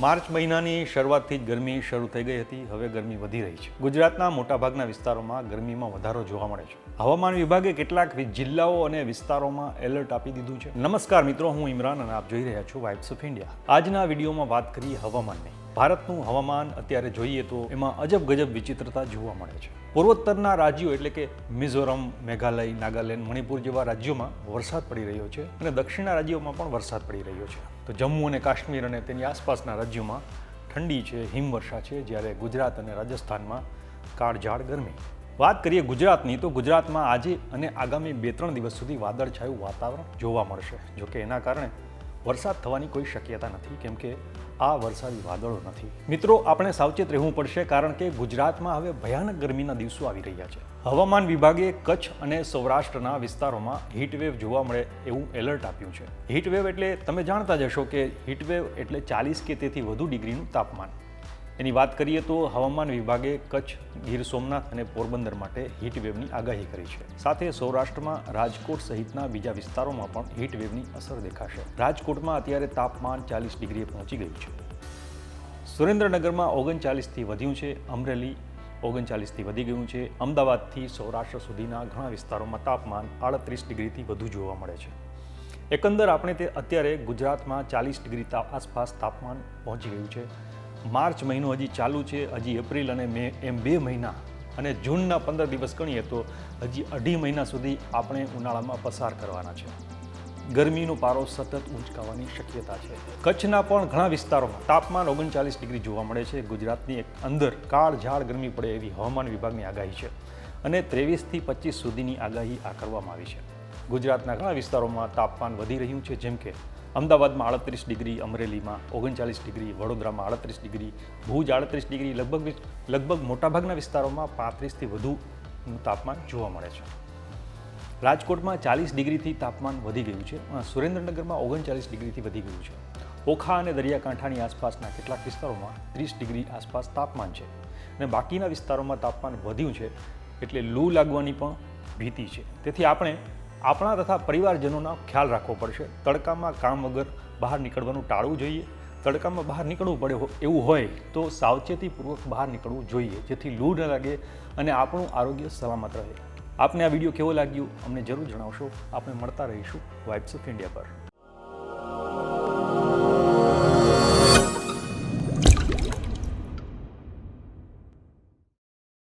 March મહિનાની શરૂઆતથી જ ગરમી શરૂ થઈ ગઈ હતી. હવે ગરમી વધી રહી છે. ગુજરાતના મોટાભાગના વિસ્તારોમાં ગરમીમાં વધારો જોવા મળે છે. હવામાન વિભાગે કેટલાક જિલ્લાઓ અને વિસ્તારોમાં એલર્ટ આપી દીધું છે. નમસ્કાર મિત્રો, હું ઇમરાન અને આપ જોઈ રહ્યા છો વાઇબ્સ ઓફ ઇન્ડિયા. આજના વિડીયોમાં વાત કરીએ હવામાનની. ભારતનું હવામાન અત્યારે જોઈએ તો એમાં અજબ ગજબ વિચિત્રતા જોવા મળે છે. પૂર્વોત્તરના રાજ્યો એટલે કે મિઝોરમ, મેઘાલય, નાગાલેન્ડ, મણિપુર જેવા રાજ્યોમાં વરસાદ પડી રહ્યો છે અને દક્ષિણના રાજ્યોમાં પણ વરસાદ પડી રહ્યો છે. તો જમ્મુ અને કાશ્મીર અને તેની આસપાસના રાજ્યોમાં ઠંડી છે, હિમવર્ષા છે, જ્યારે ગુજરાત અને રાજસ્થાનમાં કાળઝાળ ગરમી. વાત કરીએ ગુજરાતની, તો ગુજરાતમાં આજે અને આગામી બે ત્રણ દિવસ સુધી વાદળછાયું વાતાવરણ જોવા મળશે. જોકે એના કારણે વરસાદ થવાની કોઈ શક્યતા નથી, કેમ કે આ વરસાદી વાદળો નથી. મિત્રો, આપણે સાવચેત રહેવું પડશે કારણ કે ગુજરાતમાં હવે ભયાનક ગરમીના દિવસો આવી રહ્યા છે. હવામાન વિભાગે કચ્છ અને સૌરાષ્ટ્રના વિસ્તારોમાં હીટવેવ જોવા મળે એવું એલર્ટ આપ્યું છે. હીટવેવ એટલે તમે જાણતા જ હશો કે હીટવેવ એટલે ચાલીસ કે તેથી વધુ ડિગ્રીનું તાપમાન. એની વાત કરીએ તો હવામાન વિભાગે કચ્છ, ગીર સોમનાથ અને પોરબંદર માટે હીટવેવની આગાહી કરી છે. સાથે સૌરાષ્ટ્રમાં રાજકોટ સહિતના બીજા વિસ્તારોમાં પણ હીટવેવની અસર દેખાશે. રાજકોટમાં અત્યારે તાપમાન ચાલીસ ડિગ્રીએ પહોંચી ગયું છે. સુરેન્દ્રનગરમાં ઓગણચાલીસથી વધ્યું છે. અમરેલી ઓગણચાલીસથી વધી ગયું છે. અમદાવાદથી સૌરાષ્ટ્ર સુધીના ઘણા વિસ્તારોમાં તાપમાન આડત્રીસ ડિગ્રીથી વધુ જોવા મળે છે. એકંદર આપણે તે અત્યારે ગુજરાતમાં ચાલીસ ડિગ્રી આસપાસ તાપમાન પહોંચી ગયું છે. માર્ચ મહિનો હજી ચાલુ છે, હજી એપ્રિલ અને મે એમ બે મહિના. અને જૂનના પંદર દિવસ ગણીએ તો હજી અઢી મહિના સુધી આપણે ઉનાળામાં પસાર કરવાના છે. ગરમીનો પારો સતત ઊંચકાવાની શક્યતા છે. કચ્છના પણ ઘણા વિસ્તારોમાં તાપમાન ઓગણચાલીસ ડિગ્રી જોવા મળે છે. ગુજરાતની એક અંદર કાળઝાળ ગરમી પડે એવી હવામાન વિભાગની આગાહી છે અને ત્રેવીસથી પચીસ સુધીની આગાહી આ કરવામાં આવી છે. ગુજરાતના ઘણા વિસ્તારોમાં તાપમાન વધી રહ્યું છે, જેમ કે અમદાવાદમાં આડત્રીસ ડિગ્રી, અમરેલીમાં ઓગણચાલીસ ડિગ્રી, વડોદરામાં આડત્રીસ ડિગ્રી, ભુજ આડત્રીસ ડિગ્રી, લગભગ લગભગ મોટાભાગના વિસ્તારોમાં પાંત્રીસથી વધુનું તાપમાન જોવા મળે છે. રાજકોટમાં ચાલીસ ડિગ્રીથી તાપમાન વધી ગયું છે સુરેન્દ્રનગરમાં ઓગણચાલીસ ડિગ્રીથી વધી ગયું છે. ઓખા અને દરિયાકાંઠાની આસપાસના કેટલાક વિસ્તારોમાં ત્રીસ ડિગ્રી આસપાસ તાપમાન છે અને બાકીના વિસ્તારોમાં તાપમાન વધ્યું છે એટલે લૂ લાગવાની પણ ભીતિ છે. તેથી આપણે આપણા તથા પરિવારજનોનો ખ્યાલ રાખવો પડશે. તડકામાં કામ વગર બહાર નીકળવાનું ટાળવું જોઈએ. તડકામાં બહાર નીકળવું પડે એવું હોય તો સાવચેતીપૂર્વક બહાર નીકળવું જોઈએ, જેથી લૂ ન લાગે અને આપણું આરોગ્ય સલામત રહે. આપને આ વીડિયો કેવો લાગ્યો અમને જરૂર જણાવશો. આપણે મળતા રહીશું વાઇબ્સ ઓફ ઇન્ડિયા પર.